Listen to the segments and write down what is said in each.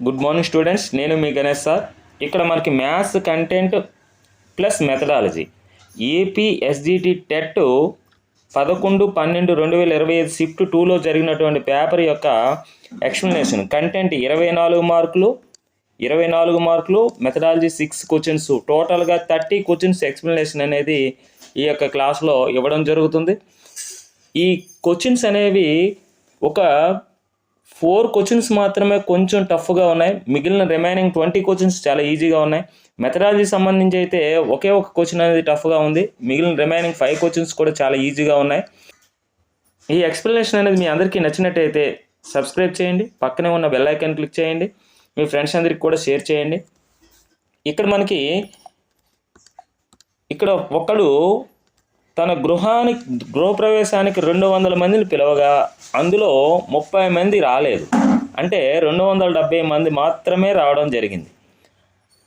Good morning students నేను మీ Ganesh sir. ఇక్కడ మనకి maths content plus methodology AP SGT TET పదకొండు పన్నెండు రెండు వేల ఇరవై ఐదు షిఫ్ట్ టూలో జరిగినటువంటి పేపర్ యొక్క ఎక్స్ప్లెనేషన్ కంటెంట్ ఇరవై నాలుగు మార్కులు ఇరవై నాలుగు మార్కులు మెథడాలజీ సిక్స్ క్వశ్చన్స్ టోటల్గా థర్టీ క్వశ్చన్స్ ఎక్స్ప్లెనేషన్ అనేది ఈ యొక్క క్లాస్లో ఇవ్వడం జరుగుతుంది. ఈ క్వశ్చన్స్ అనేవి ఒక ఫోర్ క్వశ్చన్స్ మాత్రమే కొంచెం టఫ్గా ఉన్నాయి. మిగిలిన రిమైనింగ్ ట్వంటీ క్వశ్చన్స్ చాలా ఈజీగా ఉన్నాయి. మెథడాలజీ సంబంధించి అయితే ఒకే ఒక క్వశ్చన్ అనేది టఫ్గా ఉంది. మిగిలిన రిమైనింగ్ ఫైవ్ క్వశ్చన్స్ కూడా చాలా ఈజీగా ఉన్నాయి. ఈ ఎక్స్ప్లెనేషన్ అనేది మీ అందరికీ నచ్చినట్టయితే సబ్స్క్రైబ్ చేయండి. పక్కనే ఉన్న బెల్ ఐకాన్ క్లిక్ చేయండి. మీ ఫ్రెండ్స్ అందరికి కూడా షేర్ చేయండి. ఇక్కడ మనకి ఇక్కడ ఒకడు తన గృహానికి గృహప్రవేశానికి రెండు వందల మందిని పిలవగా అందులో ముప్పై మంది రాలేదు. అంటే రెండు వందల డెబ్బై మంది మాత్రమే రావడం జరిగింది.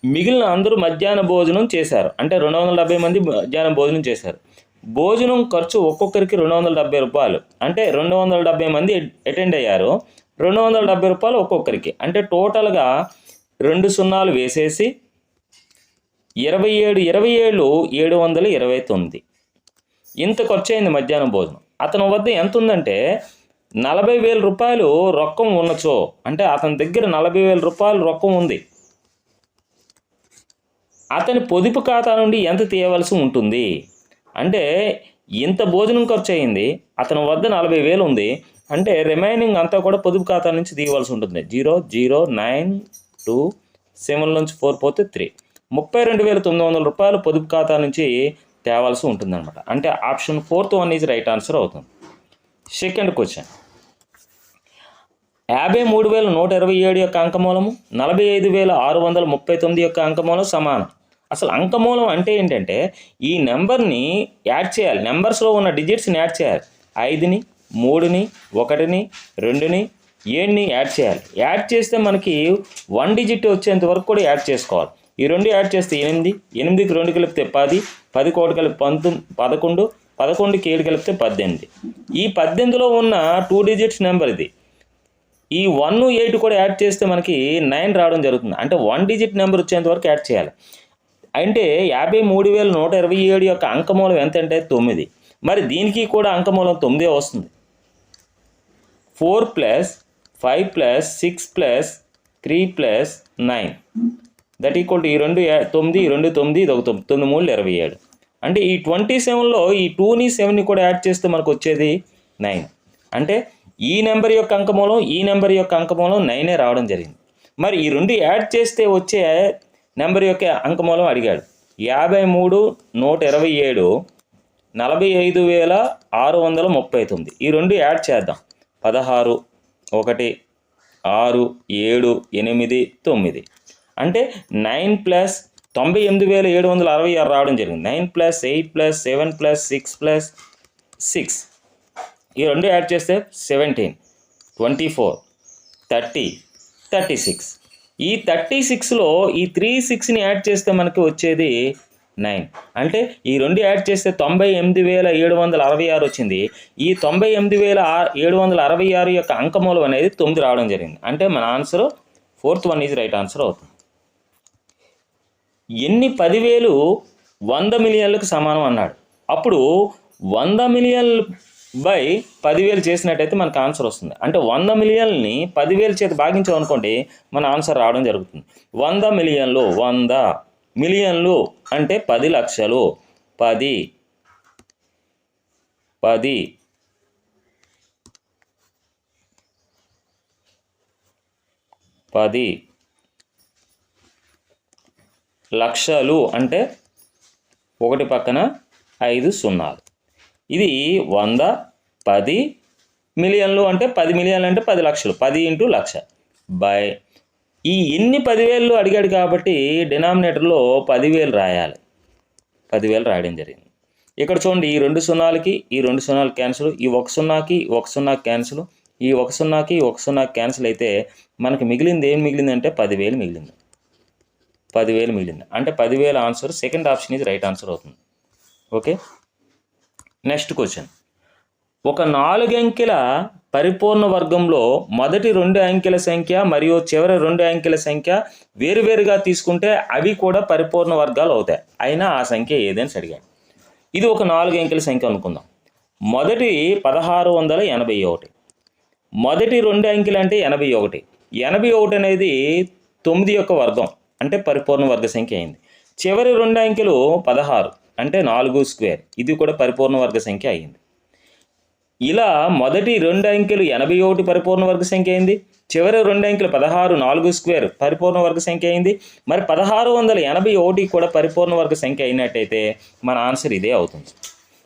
మిగిలిన అందరూ మధ్యాహ్న భోజనం చేశారు. అంటే రెండు వందల డెబ్బై మంది మధ్యాహ్నం భోజనం చేశారు. భోజనం ఖర్చు ఒక్కొక్కరికి రెండు వందల డెబ్బై రూపాయలు. అంటే రెండు వందల డెబ్బై మంది అటెండ్ అయ్యారు. రెండు వందల డెబ్బై రూపాయలు ఒక్కొక్కరికి. అంటే టోటల్గా రెండు సున్నాలు వేసేసి ఇరవై ఏడు ఇరవై ఏళ్ళు ఏడు వందల ఇరవై తొమ్మిది. ఇంత ఖర్చు అయింది మధ్యాహ్నం భోజనం. అతని వద్ద ఎంత ఉందంటే నలభై వేల రూపాయలు రొక్కం ఉన్నచో అంటే అతని దగ్గర నలభై వేల రూపాయలు రొక్కం ఉంది. అతని పొదుపు ఖాతా నుండి ఎంత తీయవలసి ఉంటుంది? అంటే ఇంత భోజనం ఖర్చు అయింది అతని వద్ద నలభై వేలు ఉంది అంటే రిమైనింగ్ అంతా కూడా పొదుపు ఖాతా నుంచి తీయవలసి ఉంటుంది. Zero zero nine two seven నుంచి ఫోర్ పోతే త్రీ. ముప్పై రెండు వేల తొమ్మిది వందల రూపాయలు పొదుపు ఖాతా నుంచి తేవాల్సి ఉంటుందన్నమాట. అంటే option fourth one is right answer అవుతుంది. Second question. యాభై మూడు వేల నూట ఇరవై ఏడు యొక్క అంకమూలము నలభై ఐదు వేల ఆరు వందల ముప్పై తొమ్మిది యొక్క అంకమూలం సమానం. అసలు అంకమూలం అంటే ఏంటంటే ఈ నెంబర్ని యాడ్ చేయాలి. నెంబర్స్లో ఉన్న డిజిట్స్ని యాడ్ చేయాలి. ఐదుని మూడుని ఒకటిని రెండుని ఏడుని యాడ్ చేయాలి. యాడ్ చేస్తే మనకి వన్ డిజిట్ వచ్చేంత వరకు కూడా యాడ్ చేసుకోవాలి. ఈ రెండు యాడ్ చేస్తే ఎనిమిది ఎనిమిదికి రెండు కలిపితే పది పది కోటి కలిపి పంతొమ్మిది పదకొండు పదకొండుకి ఏడు కలిపితే పద్దెనిమిది. ఈ పద్దెనిమిదిలో ఉన్న టూ డిజిట్స్ నెంబర్ ఇది. ఈ వన్ ఎయిట్ కూడా యాడ్ చేస్తే మనకి నైన్ రావడం జరుగుతుంది. అంటే వన్ డిజిట్ నెంబర్ వచ్చేంత వరకు యాడ్ చేయాలి. అంటే యాభై మూడు వేల నూట ఇరవై ఏడు యొక్క అంకమూలం ఎంత అంటే తొమ్మిది. మరి దీనికి కూడా అంకమూలం తొమ్మిదే వస్తుంది. Four plus five plus six plus three plus nine that equal to ఈ రెండు తొమ్మిది ఈ రెండు తొమ్మిది ఇది ఒక తొమ్మిది తొమ్మిది మూడు ఇరవై ఏడు. అంటే ఈ ట్వంటీ సెవెన్లో ఈ టూని సెవెన్ని కూడా యాడ్ చేస్తే మనకు వచ్చేది నైన్ అంటే ఈ నెంబర్ యొక్క అంకమూలం ఈ నెంబర్ యొక్క అంకమూలం నైనే రావడం జరిగింది. మరి ఈ రెండు యాడ్ చేస్తే వచ్చే నెంబర్ యొక్క అంకమూలం అడిగాడు. యాభై మూడు నూట ఇరవై ఏడు నలభై ఐదు వేల ఆరు వందల ముప్పై తొమ్మిది. ఈ రెండు యాడ్ చేద్దాం. పదహారు ఒకటి ఆరు ఏడు ఎనిమిది తొమ్మిది. అంటే నైన్ ప్లస్ తొంభై ఎనిమిది వేల ఏడు వందల అరవై ఆరు రావడం జరిగింది. Nine plus eight plus seven plus six plus six. ఈ రెండు యాడ్ చేస్తే seventeen twenty four thirty thirty six. ఈ థర్టీ సిక్స్లో ఈ త్రీ సిక్స్ని యాడ్ చేస్తే మనకి వచ్చేది నైన్. అంటే ఈ రెండు యాడ్ చేస్తే తొంభై ఎనిమిది వేల ఏడు వందల అరవై ఆరు వచ్చింది. ఈ తొంభై ఎనిమిది వేల ఏడు వందల అరవై ఆరు యొక్క అంకమూలం అనేది తొమ్మిది రావడం జరిగింది. అంటే మన answer fourth one is right answer అవుతుంది. ఎన్ని పదివేలు వంద మిలియన్లకు సమానం అన్నాడు. అప్పుడు వంద మిలియన్ బై పదివేలు చేసినట్టయితే మనకు ఆన్సర్ వస్తుంది. అంటే వంద మిలియన్ని పదివేలు చేత భాగించాం అనుకోండి మన ఆన్సర్ రావడం జరుగుతుంది. వంద మిలియన్లు వంద మిలియన్లు అంటే పది లక్షలు. పది పది పది లక్షలు అంటే ఒకటి పక్కన ఐదు సున్నాలు. ఇది వంద పది మిలియన్లు అంటే పది మిలియన్లు అంటే పది లక్షలు పది ఇంటూ లక్ష. బై ఈ ఎన్ని పదివేలు అడిగాడు కాబట్టి డినామినేటర్లో పదివేలు రాయాలి. పదివేలు రాయడం జరిగింది. ఇక్కడ చూడండి ఈ రెండు సున్నాలకి ఈ రెండు సున్నాలు క్యాన్సిల్ ఈ ఒక సున్నాకి ఒక సున్నా క్యాన్సిల్ ఈ ఒక సున్నాకి ఒక సున్నా క్యాన్సిల్ అయితే మనకి మిగిలింది ఏం మిగిలింది అంటే పదివేలు మిగిలింది. పదివేలు మిగిలింది. అంటే పదివేల ఆన్సర్ సెకండ్ ఆప్షన్ ఇది రైట్ ఆన్సర్ అవుతుంది. ఓకే నెక్స్ట్ క్వశ్చన్ ఒక నాలుగంకెల పరిపూర్ణ వర్గంలో మొదటి రెండు అంకెల సంఖ్య మరియు చివరి రెండు అంకెల సంఖ్య వేరువేరుగా తీసుకుంటే అవి కూడా పరిపూర్ణ వర్గాలు అవుతాయి. అయినా ఆ సంఖ్య ఏదని అడిగాడు. ఇది ఒక నాలుగు అంకెల సంఖ్య అనుకుందాం. మొదటి పదహారు వందల ఎనభై ఒకటి. మొదటి రెండు అంకెలు అంటే ఎనభై ఒకటి. ఎనభై ఒకటి అనేది తొమ్మిది యొక్క వర్గం. అంటే పరిపూర్ణ వర్గ సంఖ్య అయింది. చివరి రెండు అంకెలు పదహారు అంటే నాలుగు స్క్వేర్. ఇది కూడా పరిపూర్ణ వర్గ సంఖ్య అయింది. ఇలా మొదటి రెండు అంకెలు ఎనభై ఒకటి పరిపూర్ణ వర్గ సంఖ్య అయింది. చివరి రెండు అంకెలు పదహారు నాలుగు స్క్వేర్ పరిపూర్ణ వర్గ సంఖ్య అయింది. మరి పదహారు వందల ఎనభై ఒకటి కూడా పరిపూర్ణ వర్గ సంఖ్య అయినట్టయితే మన ఆన్సర్ ఇదే అవుతుంది.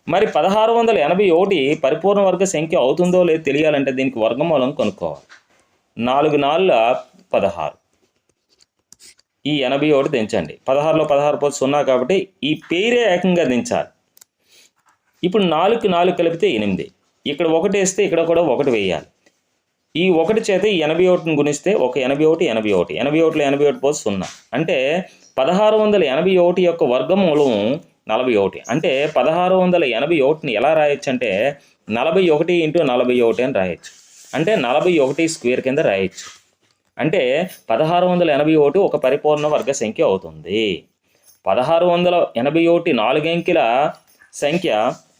మరి పదహారు వందల ఎనభై ఒకటి పరిపూర్ణ వర్గ సంఖ్య అవుతుందో లేదో తెలియాలంటే దీనికి వర్గమూలం కనుక్కోవాలి. నాలుగు నాలుగు పదహారు. ఈ ఎనభై ఒకటి దించండి. పదహారులో పదహారు పోతే సున్నా కాబట్టి ఈ పేరే ఏకంగా దించాలి. ఇప్పుడు నాలుగు నాలుగు కలిపితే ఎనిమిది. ఇక్కడ ఒకటి వేస్తే ఇక్కడ కూడా ఒకటి వేయాలి. ఈ ఒకటి చేత ఎనభై ఒకటిని గుణిస్తే ఒక ఎనభై ఒకటి ఎనభై ఒకటి. ఎనభై ఒకటిలో ఎనభై ఒకటి పోతే సున్నా. అంటే పదహారు వందల ఎనభై ఒకటి యొక్క వర్గమూలం నలభై ఒకటి. అంటే పదహారు వందల ఎనభై ఒకటిని ఎలా రాయొచ్చు అంటే నలభై ఒకటి ఇంటూ నలభై ఒకటి అని రాయొచ్చు. అంటే నలభై ఒకటి స్క్వేర్ కింద రాయొచ్చు. అంటే పదహారు వందల ఎనభై ఒకటి ఒక పరిపూర్ణ వర్గ సంఖ్య అవుతుంది. పదహారు వందల ఎనభై ఒకటి నాలుగు అంకెల సంఖ్య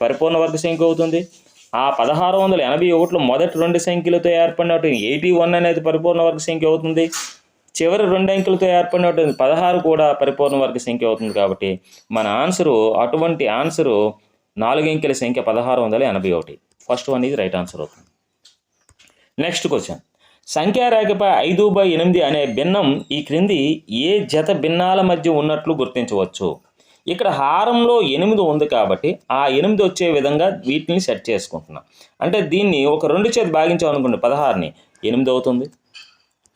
పరిపూర్ణ వర్గ సంఖ్య అవుతుంది. ఆ పదహారు వందల ఎనభై ఒకటిలో మొదటి రెండు సంఖ్యలతో ఏర్పడినటువంటి ఎయిటీ వన్ అనేది పరిపూర్ణ వర్గ సంఖ్య అవుతుంది. చివరి రెండు అంకెలతో ఏర్పడినటువంటి పదహారు కూడా పరిపూర్ణ వర్గ సంఖ్య అవుతుంది కాబట్టి మన ఆన్సరు అటువంటి ఆన్సరు నాలుగు అంకెల సంఖ్య పదహారు వందల ఎనభై ఒకటి. ఫస్ట్ వన్ ఇది రైట్ ఆన్సర్ అవుతుంది. నెక్స్ట్ క్వశ్చన్ సంఖ్యారేఖపై ఐదు బై ఎనిమిది అనే భిన్నం ఈ క్రింది ఏ జత భిన్నాల మధ్య ఉన్నట్లు గుర్తించవచ్చు. ఇక్కడ హారంలో ఎనిమిది ఉంది కాబట్టి ఆ ఎనిమిది వచ్చే విధంగా వీటిని సెట్ చేసుకుంటున్నాం. అంటే దీన్ని ఒక రెండు చేతి భాగించాం అనుకోండి పదహారుని ఎనిమిది అవుతుంది.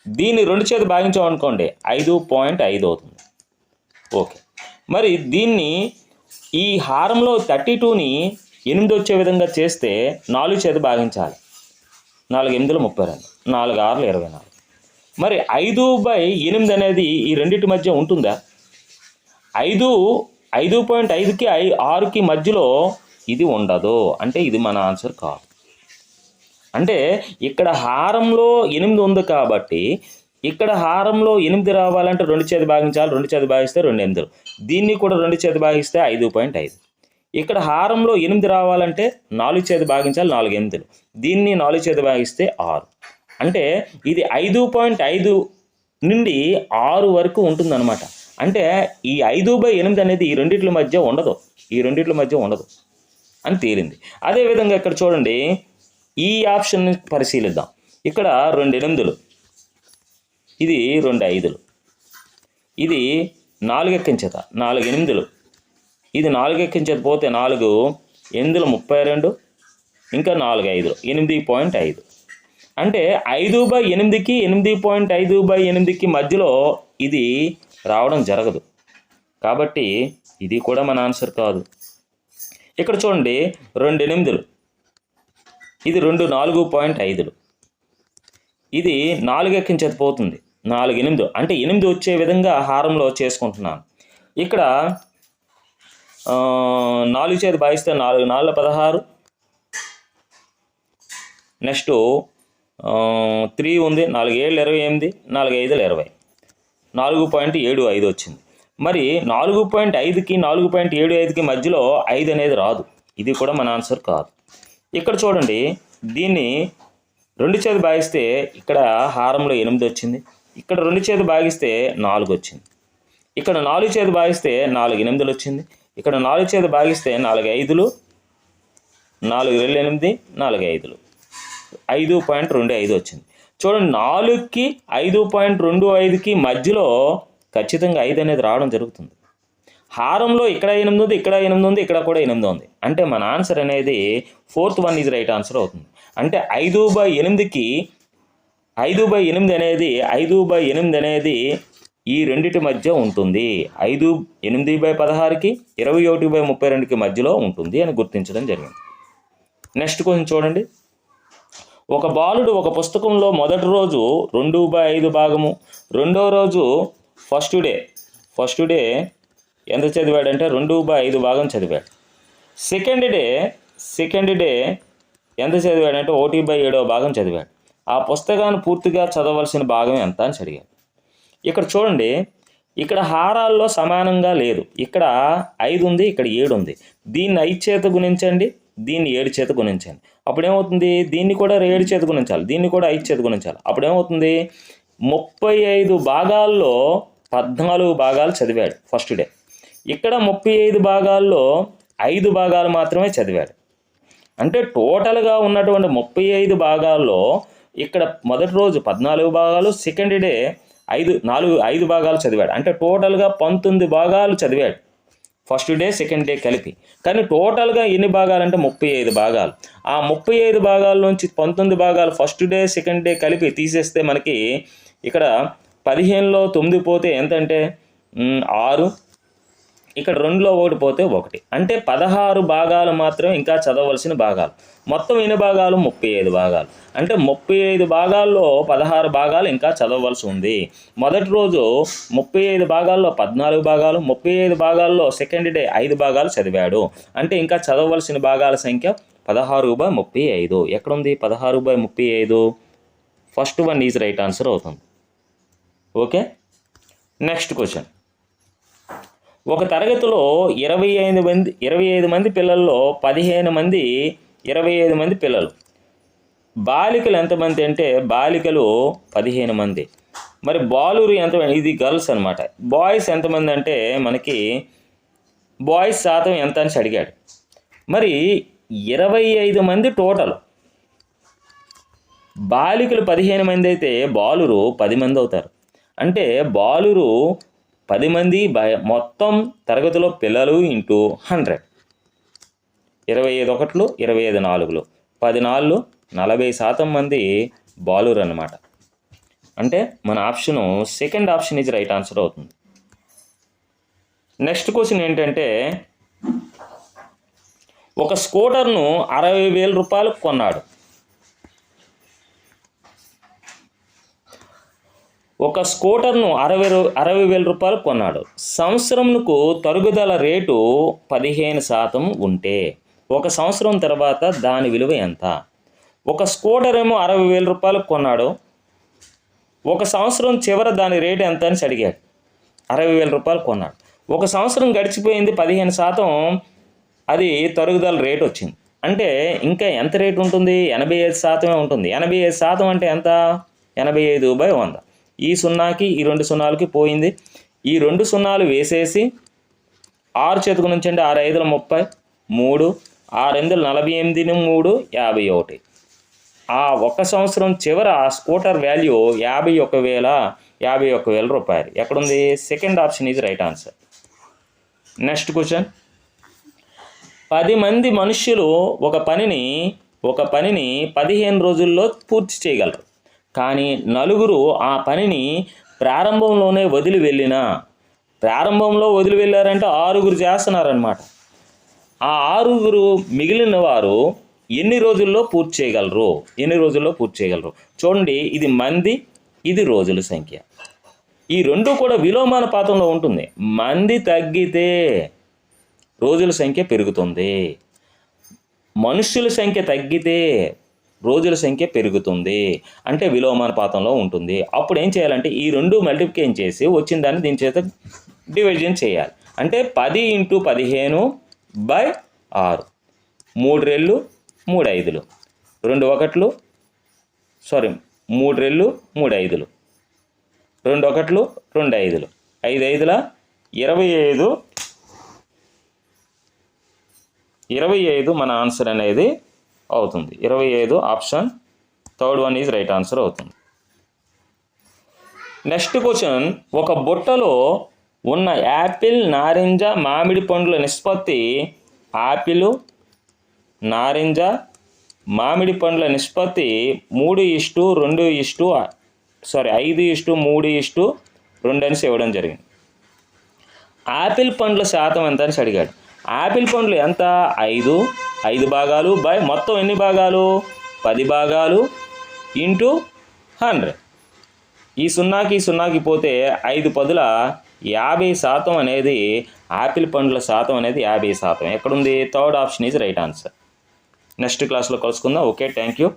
దీన్ని రెండు చేతి భాగించాం అనుకోండి ఐదు పాయింట్ ఐదు అవుతుంది. ఓకే. మరి దీన్ని ఈ హారంలో థర్టీ టూని ఎనిమిది వచ్చే విధంగా చేస్తే నాలుగు చేతి భాగించాలి. నాలుగు ఎనిమిదిలో ముప్పై రెండు. నాలుగు ఆరులు ఇరవై నాలుగు. మరి ఐదు బై ఎనిమిది అనేది ఈ రెండింటి మధ్య ఉంటుందా? ఐదు ఐదు పాయింట్ ఐదుకి ఐ ఆరుకి మధ్యలో ఇది ఉండదు. అంటే ఇది మన ఆన్సర్ కాదు. అంటే ఇక్కడ హారంలో ఎనిమిది ఉంది కాబట్టి ఇక్కడ హారంలో ఎనిమిది రావాలంటే రెండు చేతి భాగించాలి రెండు చేతి భాగిస్తే రెండు ఎనిమిది. దీన్ని కూడా రెండు చేతి భాగిస్తే ఐదు పాయింట్ ఐదు. ఇక్కడ హారంలో ఎనిమిది రావాలంటే నాలుగు చేతి భాగించాలి నాలుగు ఎనిమిదిలు దీన్ని నాలుగు చేతి భాగిస్తే ఆరు. అంటే ఇది ఐదు పాయింట్ ఐదు నుండి ఆరు వరకు ఉంటుందన్నమాట. అంటే ఈ ఐదు బై ఎనిమిది అనేది ఈ రెండిట్ల మధ్య ఉండదు. ఈ రెండిట్ల మధ్య ఉండదు. అని తేలింది. అదేవిధంగా ఇక్కడ చూడండి. ఈ ఆప్షన్ని పరిశీలిద్దాం. ఇక్కడ రెండు ఎనిమిదిలు. ఇది రెండు ఐదులు. ఇది నాలుగు ఎక్కించేత నాలుగు ఎనిమిదిలు. ఇది నాలుగు పోతే నాలుగు ఎనిమిదిలు ముప్పై రెండు ఇంకా నాలుగు ఐదులు. ఎనిమిది పాయింట్ ఐదు. అంటే ఐదు బై ఎనిమిదికి ఎనిమిది పాయింట్ ఐదు బై ఎనిమిదికి మధ్యలో ఇది రావడం జరగదు. కాబట్టి ఇది కూడా మన ఆన్సర్ కాదు. ఇక్కడ చూడండి రెండు ఎనిమిదిలు. ఇది రెండు నాలుగు పాయింట్ ఐదులు. ఇది నాలుగు ఎక్కించేది పోతుంది. నాలుగు ఎనిమిది. అంటే ఎనిమిది వచ్చే విధంగా హారంలో చేసుకుంటున్నాను. ఇక్కడ నాలుగు చేతి భావిస్తే నాలుగు నాలుగు పదహారు. నెక్స్ట్ త్రీ ఉంది నాలుగు ఏళ్ళు ఇరవై ఎనిమిది నాలుగు ఐదులు ఇరవై. నాలుగు పాయింట్ ఏడు ఐదు వచ్చింది. మరి నాలుగు పాయింట్ ఐదుకి నాలుగు పాయింట్ ఏడు ఐదుకి మధ్యలో ఐదు అనేది రాదు. ఇది కూడా మన ఆన్సర్ కాదు. ఇక్కడ చూడండి దీన్ని రెండు చేతి భాగిస్తే ఇక్కడ హారంలో ఎనిమిది వచ్చింది. ఇక్కడ రెండు చేతి భాగిస్తే నాలుగు వచ్చింది. ఇక్కడ నాలుగు చేతి భాగిస్తే నాలుగు ఎనిమిదిలు వచ్చింది. ఇక్కడ నాలుగు చేతి భాగిస్తే నాలుగు ఐదులు నాలుగు రెండు ఎనిమిది నాలుగు ఐదులు. ఐదు పాయింట్ రెండు ఐదు వచ్చింది. చూడండి నాలుగుకి ఐదు పాయింట్ రెండు ఐదుకి మధ్యలో ఖచ్చితంగా ఐదు అనేది రావడం జరుగుతుంది. హారంలో ఇక్కడ ఎనిమిది ఉంది ఇక్కడ ఎనిమిది ఉంది ఇక్కడ కూడా ఎనిమిది ఉంది. అంటే మన ఆన్సర్ అనేది ఫోర్త్ వన్ ఇది రైట్ ఆన్సర్ అవుతుంది. అంటే ఐదు బై ఎనిమిదికి ఐదు బై ఎనిమిది అనేది ఐదు బై ఎనిమిది అనేది ఈ రెండిటి మధ్య ఉంటుంది. ఐదు ఎనిమిది బై పదహారుకి ఇరవై ఒకటి బై ముప్పై రెండుకి మధ్యలో ఉంటుంది అని గుర్తించడం జరిగింది. నెక్స్ట్ కొంచెం చూడండి. ఒక బాలుడు ఒక పుస్తకంలో మొదటి రోజు రెండు బై ఐదు భాగము. రెండో రోజు ఫస్ట్ డే ఫస్ట్ డే ఎంత చదివాడంటే రెండు బై ఐదు భాగం చదివాడు. సెకండ్ డే సెకండ్ డే ఎంత చదివాడంటే ఒకటి బై ఏడవ భాగం చదివాడు. ఆ పుస్తకాన్ని పూర్తిగా చదవలసిన భాగం ఎంత అని అడిగాడు. ఇక్కడ చూడండి ఇక్కడ హారాల్లో సమానంగా లేదు. ఇక్కడ ఐదు ఉంది ఇక్కడ ఏడు ఉంది. దీన్ని ఐదు చేత గుణించండి దీన్ని ఏడు చేత గుణించండి. అప్పుడు ఏమవుతుంది దీన్ని కూడా ఏడు చేతి గుణించాలి దీన్ని కూడా ఐదు చేతి గుణించాలి అప్పుడు ఏమవుతుంది ముప్పై ఐదు భాగాల్లో పద్నాలుగు భాగాలు చదివాడు ఫస్ట్ డే. ఇక్కడ ముప్పై ఐదు భాగాల్లో ఐదు భాగాలు మాత్రమే చదివాడు. అంటే టోటల్గా ఉన్నటువంటి ముప్పై ఐదు భాగాల్లో ఇక్కడ మొదటి రోజు పద్నాలుగు భాగాలు సెకండ్ డే ఐదు నాలుగు ఐదు భాగాలు చదివాడు. అంటే టోటల్గా పంతొమ్మిది భాగాలు చదివాడు. ఫస్ట్ డే సెకండ్ డే కలిపి. కానీ టోటల్గా ఎన్ని భాగాలు అంటే ముప్పై ఐదు భాగాలు. ఆ ముప్పై ఐదు భాగాల నుంచి పంతొమ్మిది భాగాలు ఫస్ట్ డే సెకండ్ డే కలిపి తీసేస్తే మనకి ఇక్కడ పదిహేనులో తొమ్మిది పోతే ఎంతంటే? ఆరు. ఇక్కడ రెండులో ఒకటి పోతే ఒకటి. అంటే పదహారు భాగాలు మాత్రం ఇంకా చదవలసిన భాగాలు. మొత్తం ఎన్ని భాగాలు? ముప్పై ఐదు భాగాలు. అంటే ముప్పై ఐదు భాగాల్లో పదహారు భాగాలు ఇంకా చదవవలసి ఉంది. మొదటి రోజు ముప్పై ఐదు భాగాల్లో పద్నాలుగు భాగాలు ముప్పై ఐదు భాగాల్లో సెకండ్ డే ఐదు భాగాలు చదివాడు. అంటే ఇంకా చదవలసిన భాగాల సంఖ్య పదహారు బై ముప్పై ఐదు. ఎక్కడుంది? పదహారు బై ముప్పై ఐదు. First one is right answer అవుతుంది. ఓకే నెక్స్ట్ క్వశ్చన్ ఒక తరగతిలో ఇరవై ఐదు మంది ఇరవై ఐదు మంది పిల్లల్లో పదిహేను మంది ఇరవై ఐదు మంది పిల్లలు. బాలికలు ఎంతమంది అంటే బాలికలు పదిహేను మంది. మరి బాలురు ఎంత ఇది గర్ల్స్ అనమాట బాయ్స్ ఎంతమంది అంటే మనకి బాయ్స్ శాతం ఎంత అని అడిగాడు. మరి ఇరవై ఐదు మంది టోటల్. బాలికలు పదిహేను మంది అయితే బాలురు పది మంది అవుతారు. అంటే బాలురు పది మంది బ- మొత్తం తరగతిలో పిల్లలు ఇంటూ హండ్రెడ్. ఇరవై ఐదు ఒకట్లు ఇరవై ఐదు నాలుగులు. పది నాలుగు నలభై శాతం మంది బాలురు అన్నమాట. అంటే మన ఆప్షను సెకండ్ ఆప్షన్ ఇది రైట్ ఆన్సర్ అవుతుంది. నెక్స్ట్ క్వశ్చన్ ఏంటంటే ఒక స్కూటర్ను అరవై వేల రూపాయలు కొన్నాడు. ఒక స్కూటర్ను అరవై రూ అరవై వేల రూపాయలు కొన్నాడు. సంవత్సరంకు తరుగుదల రేటు పదిహేను శాతం ఉంటే ఒక సంవత్సరం తర్వాత దాని విలువ ఎంత? ఒక స్కూటర్ ఏమో అరవై వేల రూపాయలకు కొన్నాడు. ఒక సంవత్సరం చివర దాని రేటు ఎంత అని అడిగాడు. అరవై వేల రూపాయలు కొన్నాడు. ఒక సంవత్సరం గడిచిపోయింది పదిహేను శాతం అది తరుగుదల రేటు వచ్చింది. అంటే ఇంకా ఎంత రేటు ఉంటుంది? ఎనభై ఐదు శాతమే ఉంటుంది. ఎనభై ఐదు శాతం అంటే ఎంత? ఎనభై ఐదు బై వంద. ఈ సున్నాకి ఈ రెండు సున్నాలకి పోయింది. ఈ రెండు సున్నాలు వేసేసి ఆరు చేతుకు నుంచి అంటే ఆరు ఐదుల ముప్పై మూడు ఆరు ఎనిమిది నలభై ఎనిమిది మూడు యాభై ఒకటి. ఆ ఒక సంవత్సరం చివర ఆ స్కూటర్ వాల్యూ యాభై ఒక వేల యాభై ఒక వేల రూపాయలు. ఎక్కడుంది? Second option is right answer. Next question. పది మంది మనుష్యులు ఒక పనిని ఒక పనిని పదిహేను రోజుల్లో పూర్తి చేయగలరు. కానీ నలుగురు ఆ పనిని ప్రారంభంలోనే వదిలి వెళ్ళినా ప్రారంభంలో వదిలి వెళ్ళారంటే ఆరుగురు చేస్తున్నారనమాట ఆ ఆరుగురు మిగిలిన వారు ఎన్ని రోజుల్లో పూర్తి చేయగలరు? ఎన్ని రోజుల్లో పూర్తి చేయగలరు? చూడండి ఇది మంది ఇది రోజుల సంఖ్య. ఈ రెండు కూడా విలోమానుపాతంలో ఉంటుంది. మంది తగ్గితే రోజుల సంఖ్య పెరుగుతుంది. మనుష్యుల సంఖ్య తగ్గితే రోజుల సంఖ్య పెరుగుతుంది. అంటే విలోమానుపాతంలో ఉంటుంది. అప్పుడు ఏం చేయాలంటే ఈ రెండు మల్టిప్లికేషన్ చేసి వచ్చిన దాన్ని దీని చేత డివిజన్ చేయాలి. అంటే పది ఇంటూ పదిహేను బై ఆరు. మూడు రెళ్ళు మూడు ఐదులు. రెండు ఒకట్లు సారీ మూడు రెళ్ళు మూడు ఐదులు. రెండు ఒకట్లు రెండు ఐదులు. ఐదు ఐదుల ఇరవై ఐదు. ఇరవై ఐదు మన ఆన్సర్ అనేది అవుతుంది. ఇరవై ఐదు option. Third one is right answer అవుతుంది. Next question. ఒక బుట్టలో ఉన్న యాపిల్ నారింజ మామిడి పండ్ల నిష్పత్తి యాపిల్ నారింజ మామిడి పండ్ల నిష్పత్తి మూడు ఇష్టు రెండు ఇష్టు సారీ ఐదు ఇష్టు మూడు ఇష్టు రెండు అని ఇవ్వడం జరిగింది. ఆపిల్ పండ్ల శాతం ఎంత అని అడిగాడు. ఆపిల్ పండ్లు ఎంత? ఐదు. ఐదు భాగాలు బై మొత్తం ఎన్ని భాగాలు? పది భాగాలు ఇంటూ హండ్రెడ్. ఈ సున్నాకి సున్నాకి పోతే ఐదు పదుల యాభై శాతం అనేది యాపిల్ పండ్ల శాతం అనేది యాభై శాతం. ఎక్కడుంది? Third option is right answer. Next క్లాస్లో కలుసుకుందాం. Okay thank you.